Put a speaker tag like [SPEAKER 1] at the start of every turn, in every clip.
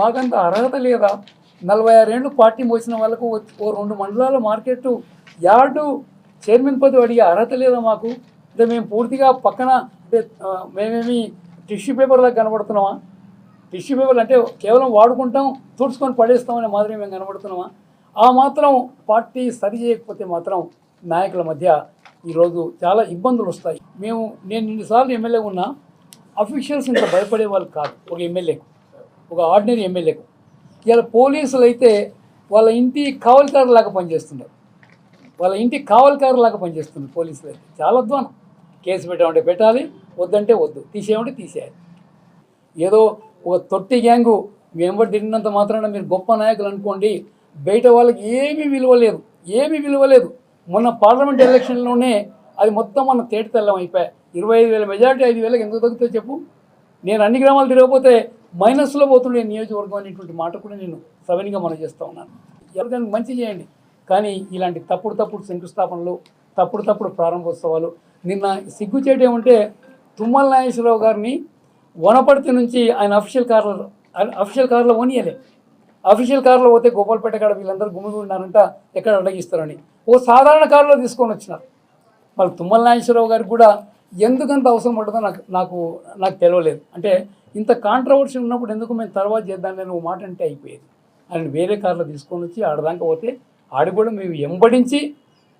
[SPEAKER 1] మాకంత అర్హత లేదా? నలభై ఆరేళ్ళు పార్టీ మోసిన వాళ్ళకు ఓ- రెండు మండలాల మార్కెట్ యార్డు చైర్మన్ పదవి అడిగే అర్హత లేదా మాకు? అంటే మేము పూర్తిగా పక్కన అంటే మేమేమి టిష్యూ పేపర్లా కనబడుతున్నామా? టిష్యూ పేపర్లు అంటే కేవలం వాడుకుంటాం తుడుచుకొని పడేస్తామనే మాదిరి మేము కనబడుతున్నామా? ఆ మాత్రం పార్టీ సరి చేయకపోతే మాత్రం నాయకుల మధ్య ఈరోజు చాలా ఇబ్బందులు వస్తాయి. మేము నేను ఇన్నిసార్లు ఎమ్మెల్యే ఉన్నా అఫీషియల్స్ ఇంత భయపడే వాళ్ళు కాదు ఒక ఎమ్మెల్యేకు ఒక ఆర్డినరీ ఎమ్మెల్యేకు ఇలా పోలీసులు అయితే వాళ్ళ ఇంటి కావలికారులాగా పనిచేస్తున్నారు వాళ్ళ ఇంటి కావలికారులాగా పనిచేస్తున్నారు పోలీసులు అయితే చాలా అధ్వానం. కేసు పెట్టామంటే పెట్టాలి వద్దంటే వద్దు. తీసేయమంటే తీసేయాలి. ఏదో ఒక తొట్టి గ్యాంగు మీ వెంబడి తిరిగినంత మాత్రాన మీరు గొప్ప నాయకులు అనుకోండి బయట వాళ్ళకి ఏమీ విలువ లేదు. ఏమీ విలువ లేదు. మొన్న పార్లమెంట్ ఎలక్షన్లోనే అది మొత్తం మన తేటతెల్లం అయిపోయాయి ఇరవై ఐదు వేల మెజార్టీ ఐదు వేలకు ఎందుకు తగ్గుతుందో చెప్పు? నేను అన్ని గ్రామాలు తిరగకపోతే మైనస్లో పోతుండే నియోజకవర్గం అనేటువంటి మాట కూడా నేను సవినిగా మనం చేస్తూ ఉన్నాను. ఎవరికైనా మంచి చేయండి. కానీ ఇలాంటి తప్పుడు తప్పుడు శంకుస్థాపనలు తప్పుడు తప్పుడు ప్రారంభోత్సవాలు నిన్న సిగ్గుచేటు ఏమంటే తుమ్మల నాగేశ్వరరావు గారిని వనపర్తి నుంచి ఆయన అఫీషియల్ కార్లో అఫీషియల్ కార్లో ఓనియలే అఫీషియల్ కార్లో పోతే గోపాల్పేట కాడ వీళ్ళందరూ గుమ్మి ఉన్నారంట ఎక్కడ అడగిస్తారని. ఓ సాధారణ కారులో తీసుకొని వచ్చినారు. వాళ్ళు తుమ్మల నాగేశ్వరరావు గారికి కూడా ఎందుకంత అవసరం ఉంటుందో నాకు నాకు నాకు తెలియలేదు. అంటే ఇంత కాంట్రవర్సీ ఉన్నప్పుడు ఎందుకు మేము తర్వాత చేద్దాం నువ్వు ఓ మాట అంటే అయిపోయేది. ఆయన వేరే కార్లో తీసుకొని వచ్చి ఆడదాకా పోతే ఆడి కూడా మేము ఎంబడించి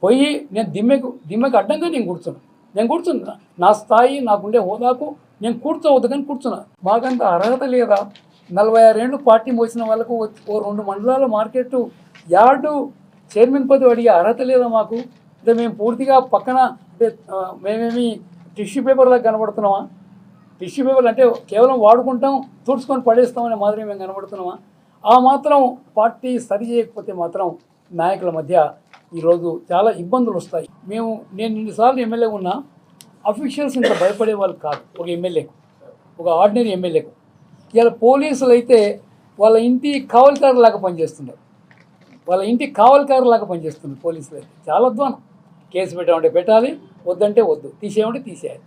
[SPEAKER 1] పోయి నేను దిమ్మెకు దిమ్మెకు అడ్డంగా నేను కూర్చున్నాను నేను కూర్చున్నా. నా స్థాయి నాకుండే హోదాకు నేను కూర్చోవద్దు కానీ కూర్చున్నా. మాకంత అర్హత లేదా? నలభై ఆరేళ్ళు పార్టీ మోసిన వాళ్ళకు ఓ- రెండు మండలాల మార్కెట్ యార్డు చైర్మన్ పదవి అడిగే అర్హత లేదా మాకు? అంటే మేము పూర్తిగా పక్కన అంటే మేమేమి టిష్యూ పేపర్లకు కనబడుతున్నామా? టిష్యూ పేపర్లు అంటే కేవలం వాడుకుంటాం తుడుచుకొని పడేస్తామనే మాదిరి మేము కనబడుతున్నామా? ఆ మాత్రం పార్టీ సరి చేయకపోతే మాత్రం నాయకుల మధ్య ఈరోజు చాలా ఇబ్బందులు వస్తాయి. మేము నేను ఇన్నిసార్లు ఎమ్మెల్యే ఉన్నా అఫీషియల్స్ ఇంత భయపడే వాళ్ళు కాదు. ఒక ఎమ్మెల్యేకు ఒక ఆర్డినరీ ఎమ్మెల్యేకు ఇలా పోలీసులు అయితే వాళ్ళ ఇంటి కావలికారులాగా పనిచేస్తున్నారు వాళ్ళ ఇంటి కావలికారులాగా పనిచేస్తున్నారు పోలీసులు అయితే చాలా అధ్వానం. కేసు పెట్టామంటే పెట్టాలి వద్దంటే వద్దు. తీసేయమంటే తీసేయాలి.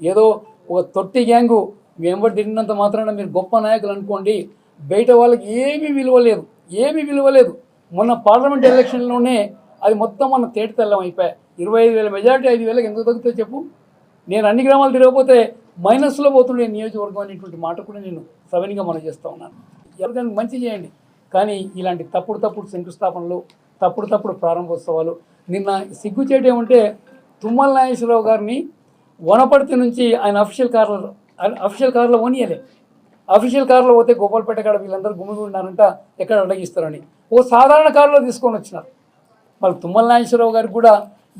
[SPEAKER 1] ఏదో ఒక తొట్టి గ్యాంగు మేము తిరిగినంత మాత్రాన మీరు గొప్ప నాయకులు అనుకోండి బయట వాళ్ళకి ఏమీ విలువ లేదు ఏమీ విలువ లేదు. మొన్న పార్లమెంట్ ఎలక్షన్లోనే అది మొత్తం మన తేటి తెల్లం అయిపోయాయి. ఇరవై ఐదు వేల మెజార్టీ ఐదు వేలకు ఎందుకు తగ్గుతో చెప్పు? నేను అన్ని గ్రామాలు తిరగకపోతే మైనస్లో పోతుండే నియోజకవర్గం అనేటువంటి మాట కూడా నేను సవినిగా మనం చేస్తూ ఉన్నాను. ఎవరికైనా మంచి చేయండి. కానీ ఇలాంటి తప్పుడు తప్పుడు శంకుస్థాపనలు తప్పుడు తప్పుడు ప్రారంభోత్సవాలు నిన్న సిగ్గుచేటు ఏమంటే తుమ్మల నాగేశ్వరరావు గారిని వనపర్తి నుంచి ఆయన అఫీషియల్ కార్లో ఆయన అఫీషియల్ కార్లో ఓనియలే అఫీషియల్ కార్లో పోతే గోపాల్పేట కాడ వీళ్ళందరూ గుమ్మి ఉన్నారంట ఎక్కడ అడగిస్తారని ఓ సాధారణ కారులో తీసుకొని వచ్చినారు. వాళ్ళు తుమ్మల నాగేశ్వరరావు గారికి కూడా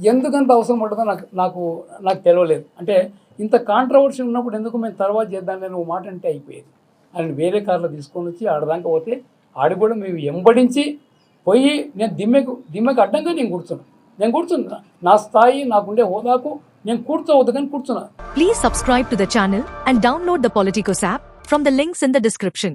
[SPEAKER 1] ఎందుకంత అవసరం ఉంటుందో నాకు నాకు నాకు తెలియలేదు అంటే ఇంత కాంట్రవర్సీ ఉన్నప్పుడు ఎందుకు మేము తర్వాత చేద్దాం నేను ఓ మాట అంటే అయిపోయేది. ఆయన వేరే కార్లో తీసుకొని వచ్చి ఆడదాకా పోతే ఆడి కూడా మేము ఎంబడించి పోయి నేను దిమ్మెకు దిమ్మెకు అడ్డంగా నేను కూర్చున్నాను నేను కూర్చున్నా. నా స్థాయి నాకుండే హోదాకు నేను కూర్చోవద్దు కానీ కూర్చున్నా.
[SPEAKER 2] Please subscribe to the channel and download the from the links in the description